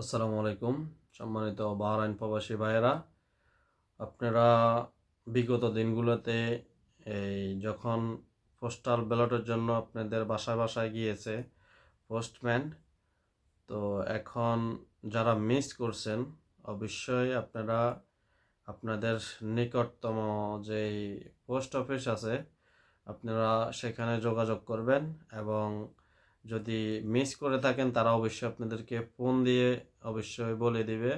আসসালামু আলাইকুম, সম্মানিত বাহরাইন প্রবাসী ভাইয়েরা। আপনারা বিগত দিনগুলোতে এই যখন পোস্টাল ব্যালটের জন্য আপনাদের বাসায় বাসায় গিয়েছে পোস্টম্যান তো এখন যারা মিস করছেন, অবশ্যই আপনারা আপনাদের নিকটতম যেই পোস্ট অফিস আছে, আপনারা সেখানে যোগাযোগ করবেন এবং যদি মিস করে থাকেন, তারা অবশ্যই আপনাদেরকে ফোন দিয়ে অবশ্যই বলে দিবে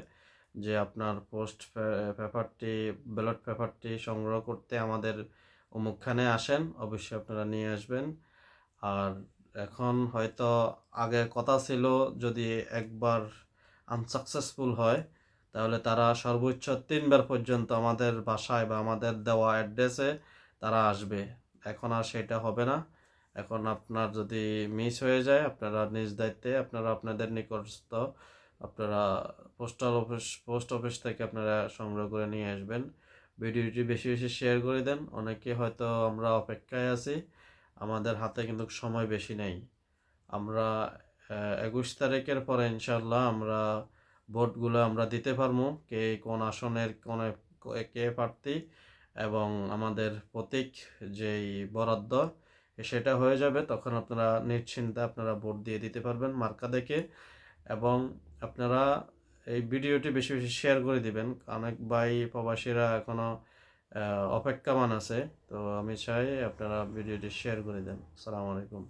যে আপনার পোস্ট পেপারটি ব্যালট পেপারটি সংগ্রহ করতে আমাদের অমুকখানে আসেন, অবশ্যই আপনারা নিয়ে আসবেন। আর এখন হয়তো আগে কথা ছিল, যদি একবার আনসাকসেসফুল হয়, তাহলে তারা সর্বোচ্চ তিনবার পর্যন্ত আমাদের বাসায় বা আমাদের দেওয়া অ্যাড্রেসে তারা আসবে। এখন আর সেটা হবে না। এখন আপনার যদি মিস হয়ে যায়, আপনারা নিজ দায়িত্বে আপনারা আপনাদের নিকটস্থ, আপনারা পোস্টাল অফিস পোস্ট অফিস থেকে আপনারা সংগ্রহ করে নিয়ে আসবেন। ভিডিওটি বেশি বেশি শেয়ার করে দেন। অনেকে হয়তো আমরা অপেক্ষায় আছি, আমাদের হাতে কিন্তু সময় বেশি নেই। আমরা একুশ তারিখের পরে ইনশাল্লাহ আমরা ভোটগুলো আমরা দিতে পারব, কে কোন আসনের কোন, কে প্রার্থী এবং আমাদের প্রতীক যেই বরাদ্দ সেটা হয়ে যাবে, তখন আপনারা নিশ্চিন্তে আপনারা ভোট দিয়ে দিতে পারবেন মার্কা দেখে এবং আপনারা এই ভিডিওটি বেশি বেশি শেয়ার করে দিবেন। অনেক ভাই প্রবাসীরা এখনও অপেক্ষামান আছে, তো আমি চাই আপনারা ভিডিওটি শেয়ার করে দেন। আসসালামু আলাইকুম।